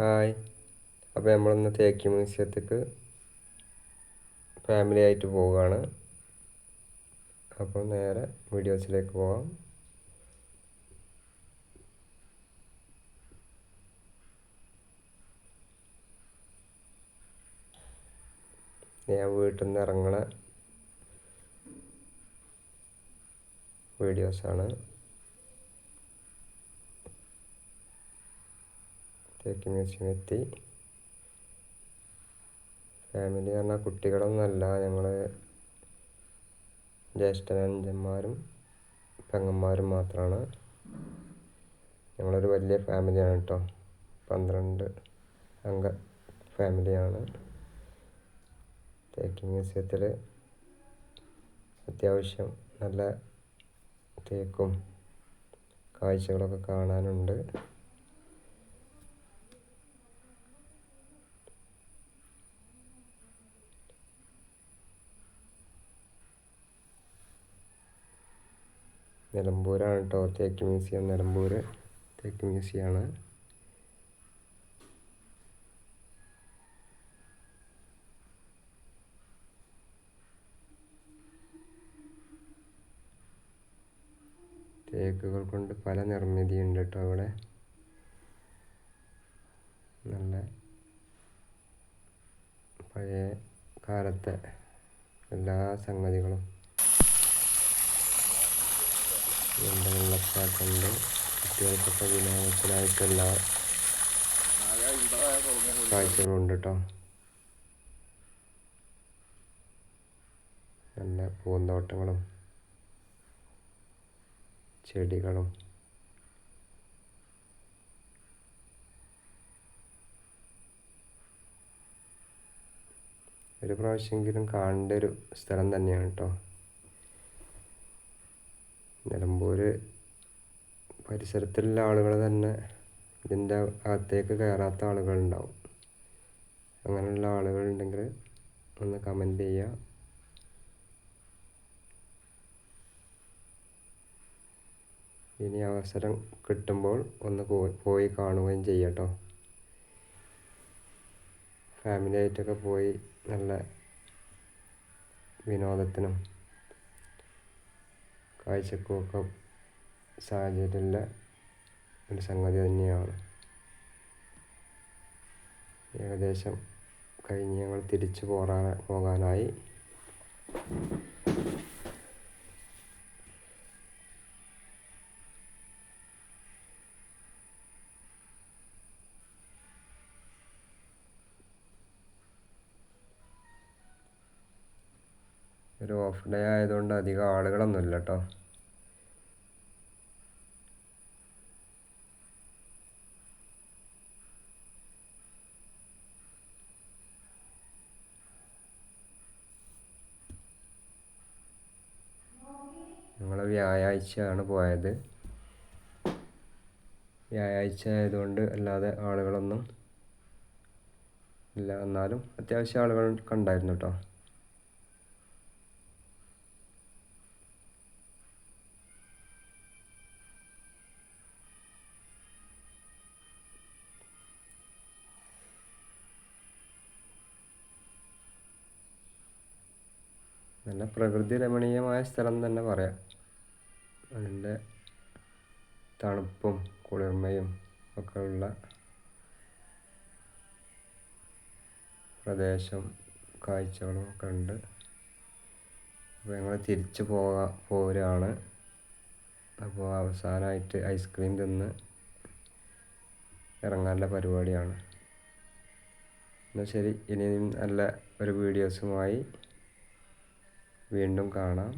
Hi. അപ്പോൾ നമ്മളിന്ന് തേക്ക് മ്യൂസിയത്തേക്ക് ഫാമിലി ആയിട്ട് പോവുകയാണ്. അപ്പോൾ നേരെ വീഡിയോസിലേക്ക് പോകാം ഞാൻ വീട്ടിൽ നിന്ന് ഇറങ്ങണ വീഡിയോസാണ് തേക്ക് മ്യൂസിയം എത്തി ഫാമിലി പറഞ്ഞാൽ കുട്ടികളൊന്നുമല്ല. ഞങ്ങൾ ജ്യേഷ്ഠനഞ്ചന്മാരും പെങ്ങന്മാരും മാത്രമാണ് ഞങ്ങളൊരു വലിയ ഫാമിലിയാണ് കേട്ടോ പന്ത്രണ്ട് അംഗ ഫാമിലിയാണ് തേക്ക് മ്യൂസിയത്തിൽ അത്യാവശ്യം നല്ല തേക്കും കാഴ്ചകളൊക്കെ കാണാനുണ്ട്. നിലമ്പൂരാണ് കേട്ടോ തേക്ക് മ്യൂസിയം നിലമ്പൂർ തേക്ക് മ്യൂസിയമാണ് തേക്കുകൾ കൊണ്ട് പല നിർമ്മിതിയുണ്ട് കേട്ടോ അവിടെ. നല്ല പഴയ കാലത്തെ എല്ലാ സംഗതികളും നല്ല വെള്ളച്ചാട്ടമുണ്ട് കുട്ടികൾക്കൊക്കെ വിനോദത്തിനായിട്ടുള്ള കാഴ്ചകളുണ്ട് കേട്ടോ നല്ല പൂന്തോട്ടങ്ങളും ചെടികളും. ഒരു പ്രാവശ്യമെങ്കിലും കാണേണ്ട ഒരു സ്ഥലം തന്നെയാണ് കേട്ടോ നിലമ്പൂർ പരിസരത്തുള്ള ആളുകൾ തന്നെ ഇതിന്റെ അകത്തേക്ക് കയറാത്ത ആളുകളുണ്ടാവും. അങ്ങനെയുള്ള ആളുകളുണ്ടെങ്കിൽ ഒന്ന് കമന്റ് ചെയ്യുക ഇനി അവസരം കിട്ടുമ്പോൾ ഒന്ന് പോയി കാണുകയും ചെയ്യട്ടോ ഫാമിലി ആയിട്ടൊക്കെ പോയി നല്ല വിനോദത്തിനും കാഴ്ചക്കുമൊക്കെ സാഹചര്യമുള്ള ഒരു സംഗതി തന്നെയാണ്. ഏകദേശം കഴിഞ്ഞ് ഞങ്ങൾ തിരിച്ചു പോരാ പോകാനായി. ഒരു ഓഫ് ഡേ ആയതുകൊണ്ട് അധികം ആളുകളൊന്നുമില്ല കേട്ടോ ഞങ്ങൾ വ്യാഴാഴ്ചയാണ് പോയത്. വ്യാഴാഴ്ച ആയതുകൊണ്ട് അല്ലാതെ ആളുകളൊന്നും ഇല്ല. എന്നാലും അത്യാവശ്യം ആളുകൾ കണ്ടായിരുന്നു കേട്ടോ നല്ല പ്രകൃതി രമണീയമായ സ്ഥലം തന്നെ പറയാം. അതിന്റെ തണുപ്പും കുളിർമയും ഒക്കെ ഉള്ള പ്രദേശം കാഴ്ചകളും ഒക്കെ ഉണ്ട്. അപ്പോൾ ഞങ്ങൾ തിരിച്ചു പോകാ പോരാണ് അപ്പോൾ അവസാനമായിട്ട് ഐസ്ക്രീം തിന്ന് ഇറങ്ങാനുള്ള പരിപാടിയാണ്. എന്നാൽ ശരി ഇനിയും നല്ല ഒരു വീഡിയോസുമായി വീണ്ടും കാണാം.